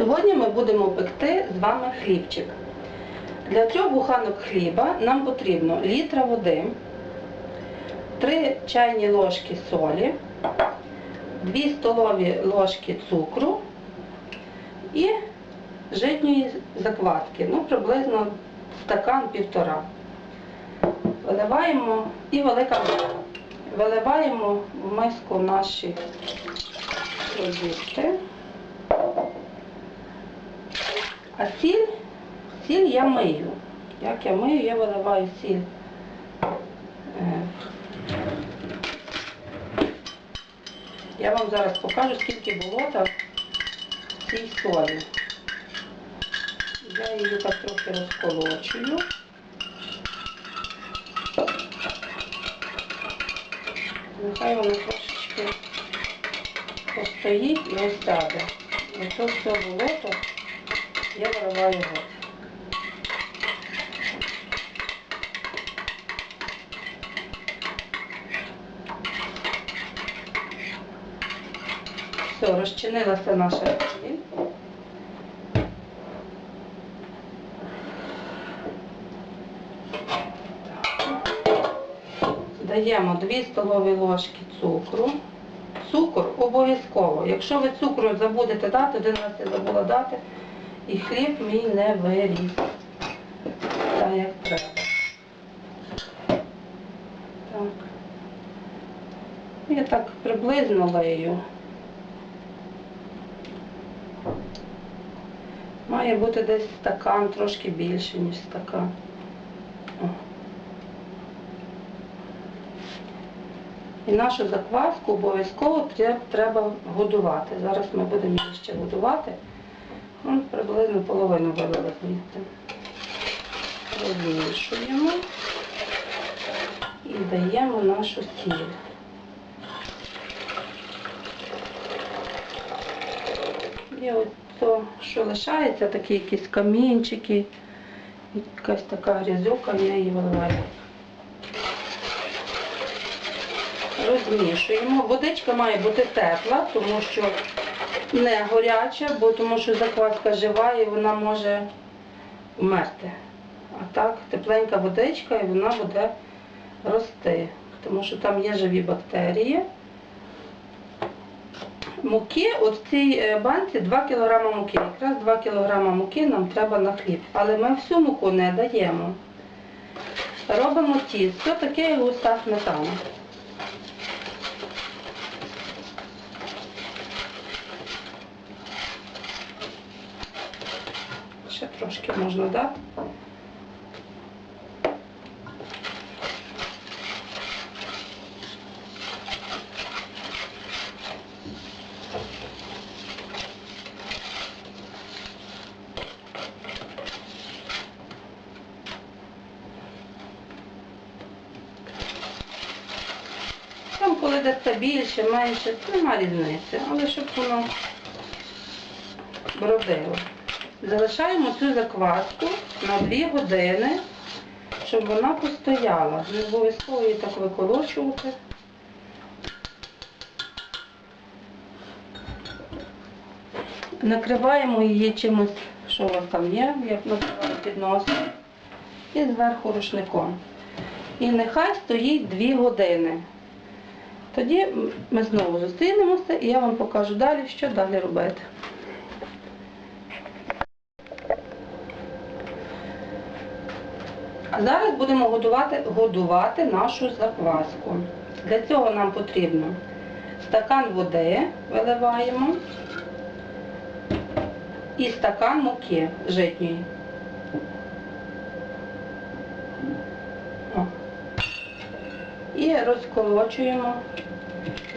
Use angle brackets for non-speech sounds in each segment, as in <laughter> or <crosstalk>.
Сьогодні ми будемо пекти з вами хлібчик. Для трьох буханок хліба нам потрібно літра води, 3 чайні ложки солі, 2 столові ложки цукру і житньої закваски, ну приблизно стакан півтора. Виливаємо і велика виливаємо в миску наші продукти. А сіль, сіль я мию. Як я мию, я виливаю сіль. е, Я вам зараз покажу, скільки болота в цій солі. Я її так трохи розколочую. Нехай вона трошечки постоїть і осяде. То все болото я виливаю геть. Все, розчинилася наша сіль. Даємо 2 столові ложки цукру. Цукор обов'язково. Якщо ви цукру забудете дати, один раз я забула дати, і хліб мій не виріс. Так, як треба. Так. Я так приблизно лею. Має бути десь стакан трошки більше, ніж стакан. І нашу закваску обов'язково треба годувати. Зараз ми будемо її ще годувати. Ну, приблизно половину вилили звідти. Розмішуємо і даємо нашу сіль. І от то, що лишається, такі якісь камінчики, якась така грязюка, я її виливаю. Розмішуємо. Водичка має бути тепла, тому що не гаряча, бо тому що закваска жива і вона може вмерти. А так, тепленька водичка і вона буде рости, тому що там є живі бактерії. Муки, от в цій е, банці 2 кг муки. Якраз 2 кг муки нам треба на хліб. Але ми всю муку не даємо. Робимо тісто, таке густа сметана. Ще трошки можна дати. Там, коли дасться більше, менше, нема різниці, але щоб воно бродило. Залишаємо цю закваску на 2 години, щоб вона постояла. Не обов'язково її так виколочувати. Накриваємо її чимось, що у вас там є, як називають підносом, і зверху рушником. І нехай стоїть 2 години. Тоді ми знову зустрінемося і я вам покажу далі, що далі робити. Зараз будемо годувати, годувати нашу закваску. Для цього нам потрібно стакан води виливаємо і стакан муки житньої. О. І розколочуємо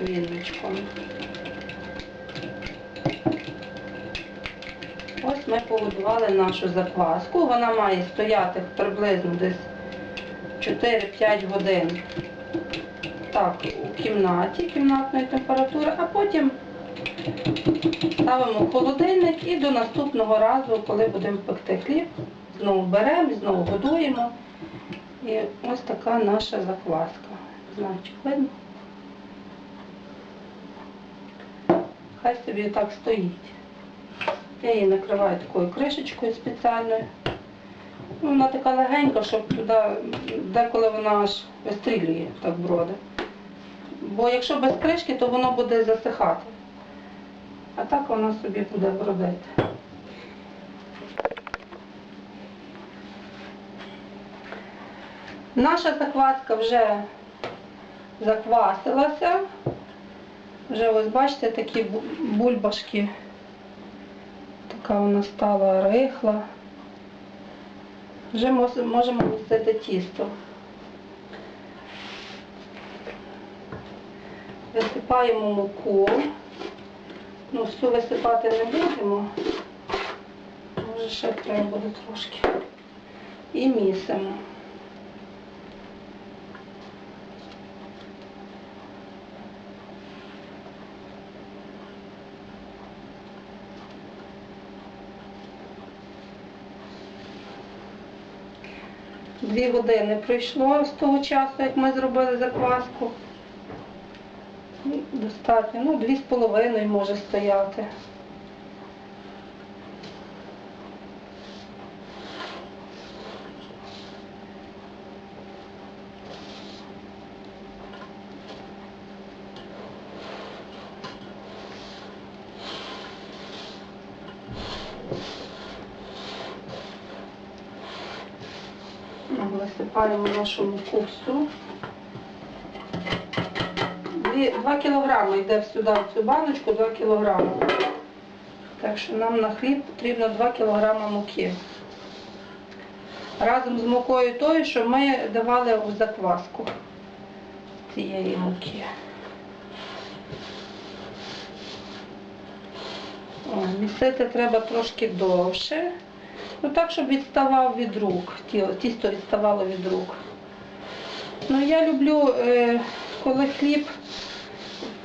вінничком. Ось ми погодували нашу закваску. Вона має стояти приблизно десь 4-5 годин так, у кімнаті, кімнатної температури, а потім ставимо в холодильник і до наступного разу, коли будемо пекти хліб, знову беремо, знову годуємо. І ось така наша закваска. Чи видно. Хай собі так стоїть. Я її накриваю такою кришечкою спеціальною. Ну, Вона така легенька, щоб туди, деколи вона аж вистрілює, так броди. Бо якщо без кришки, то воно буде засихати. А так вона собі буде бродити. Наша закваска вже заквасилася. Вже ось бачите такі бульбашки. Така вона стала рихла. Вже можемо містити тісто. Висипаємо муку. Ну, всю висипати не будемо. Може ще треба буде трошки. І місимо. Дві години пройшло з того часу, як ми зробили закваску. Ну, Достатньо, ну, дві з половиною може стояти. Висипаємо нашу муку всю. Дві- кілограми йде сюди в цю баночку, 2 кілограми. Так що нам на хліб потрібно 2 кілограми муки. Разом з мукою тою, що ми давали в закваску цієї муки. О, місити треба трошки довше. Ну так, щоб відставав від рук, тісто відставало від рук. Ну я люблю, е, коли хліб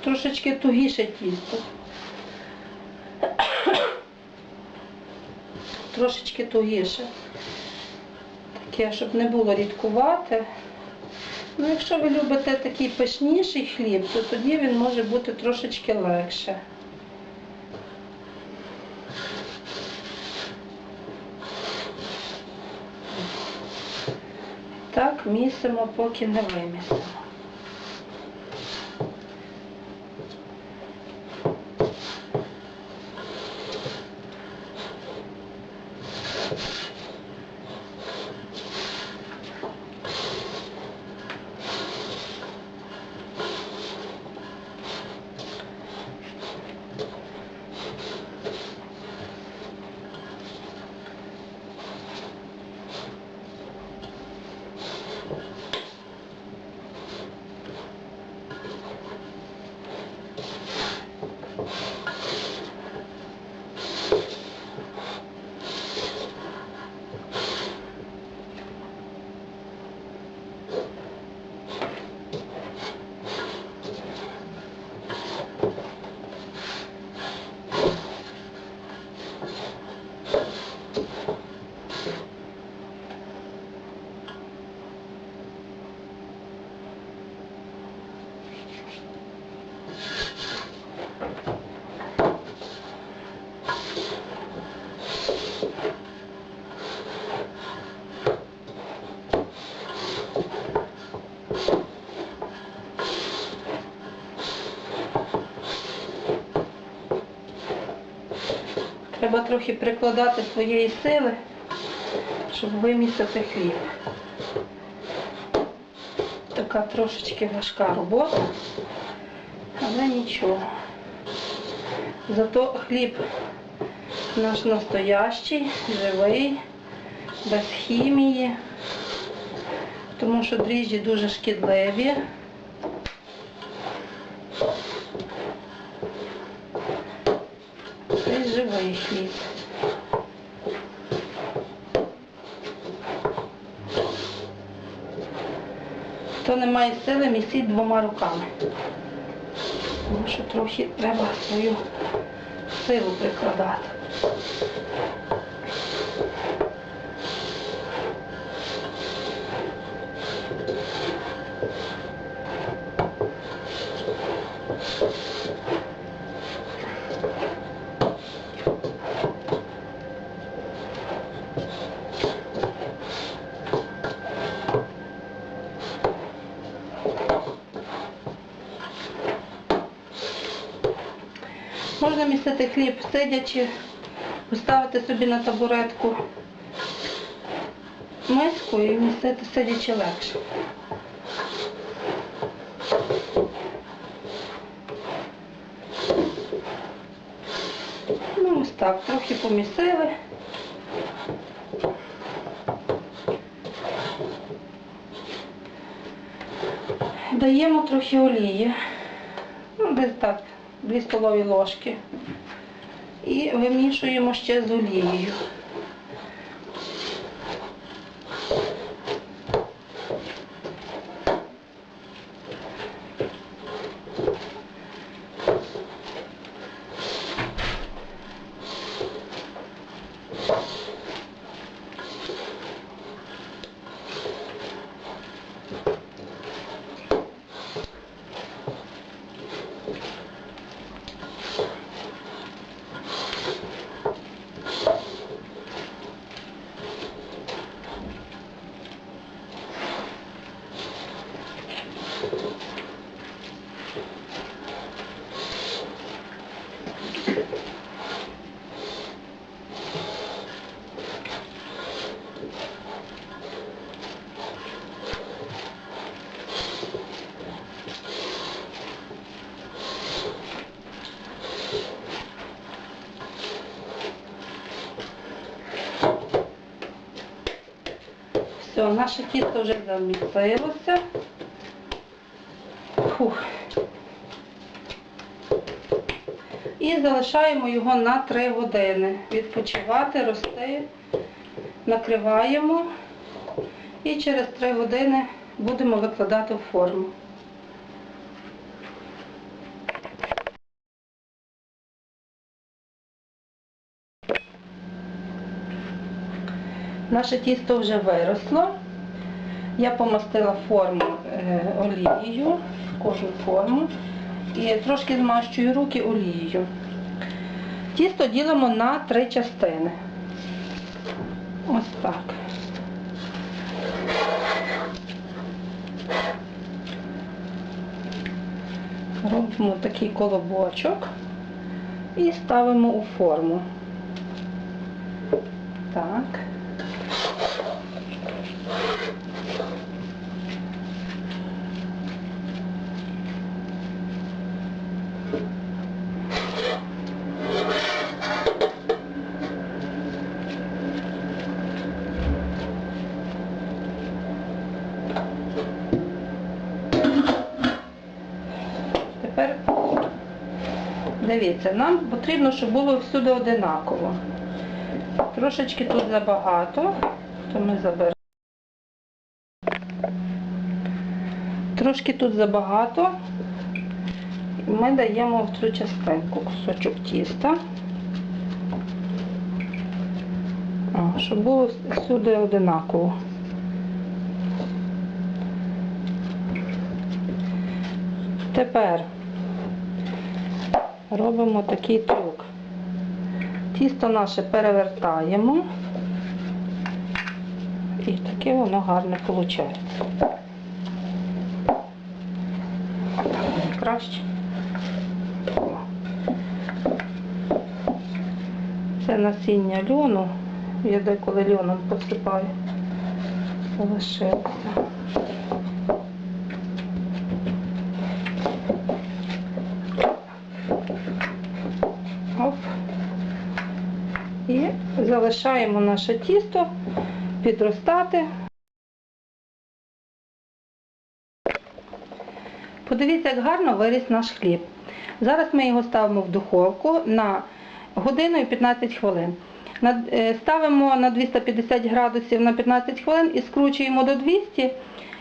трошечки тугіше тісто. <coughs> Трошечки тугіше. Таке, щоб не було рідкувати. Ну, якщо ви любите такий пишніший хліб, то тоді він може бути трошечки легше. Так місимо, поки не вимісимо. Треба трохи прикладати своєї сили, щоб вимісити хліб. Така трошечки важка робота, але нічого. Зато хліб наш настоящий, живий, без хімії, тому що дріжджі дуже шкідливі. Живий хліб. Хто не має сили, місіть двома руками. Тому що трохи треба свою силу прикладати. Можна хліб сидячи, поставити собі на табуретку миску і місити сидячи легше. Ну, ось так, трохи помісили. Даємо трохи олії, ну, десь так, 2 столові ложки. І вимішуємо ще з олією. Все, наше тісто вже замістилося. Фух. І залишаємо його на 3 години. Відпочивати, рости, накриваємо і через 3 години будемо викладати в форму. Наше тісто вже виросло. Я помастила форму е, олією, кожну форму, і трошки змащую руки олією. Тісто ділимо на три частини. Ось так. Робимо такий колобочок і ставимо у форму. Так. Тепер дивіться, нам потрібно, щоб було всюди одинаково. Трошечки тут забагато, то ми заберемо. Трошки тут забагато. Ми даємо в цю частинку кусочок тіста. Щоб було всюди одинаково. Тепер робимо такий трюк. Тісто наше перевертаємо і таке воно гарне виходить. Краще. Це насіння льону. Я деколи льоном посипаю. Залишилося. Оп. І залишаємо наше тісто підростати. Подивіться, як гарно виріс наш хліб. Зараз ми його ставимо в духовку на годину і 15 хвилин. Е, Ставимо на 250 градусів на 15 хвилин і скручуємо до 200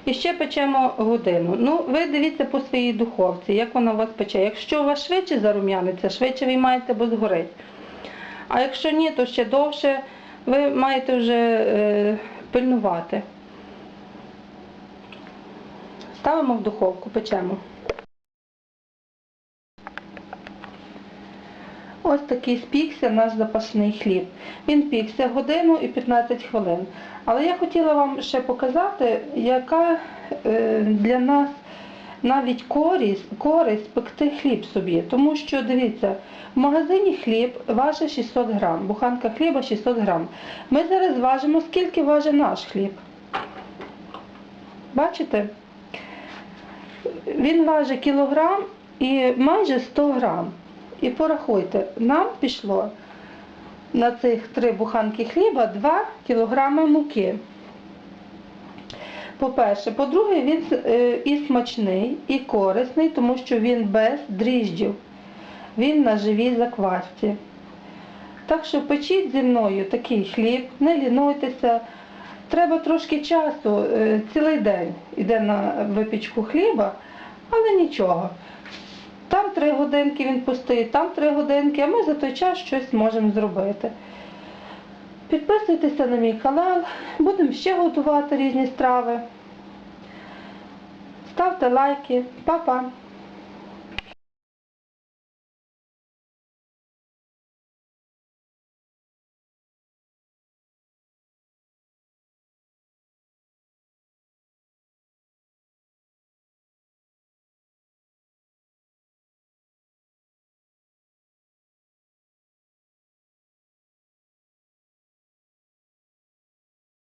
і ще печемо годину. Ну, ви дивіться по своїй духовці, як вона у вас пече. Якщо у вас швидше зарум'яниться, швидше ви маєте, бо згорить. А якщо ні, то ще довше ви маєте вже е, пильнувати. Ставимо в духовку, печемо. Ось такий спікся наш запашний хліб. Він пікся годину і 15 хвилин. Але я хотіла вам ще показати, яка е, для нас навіть користь, користь пекти хліб собі. Тому що дивіться, в магазині хліб важить 600 грам, буханка хліба 600 грам. Ми зараз важимо, скільки важить наш хліб. Бачите? Він важить кілограм і майже 100 грам. І порахуйте, нам пішло на цих три буханки хліба 2 кілограми муки. По-перше, по-друге, він е, і смачний, і корисний, тому що він без дріжджів. Він на живій заквасці. Так що печіть зі мною такий хліб, не лінуйтеся. Треба трошки часу, е, цілий день йде на випічку хліба, але нічого. Там три годинки він постоїть, там три годинки, а ми за той час щось можемо зробити. Підписуйтеся на мій канал, будемо ще готувати різні страви. Ставте лайки. Па-па!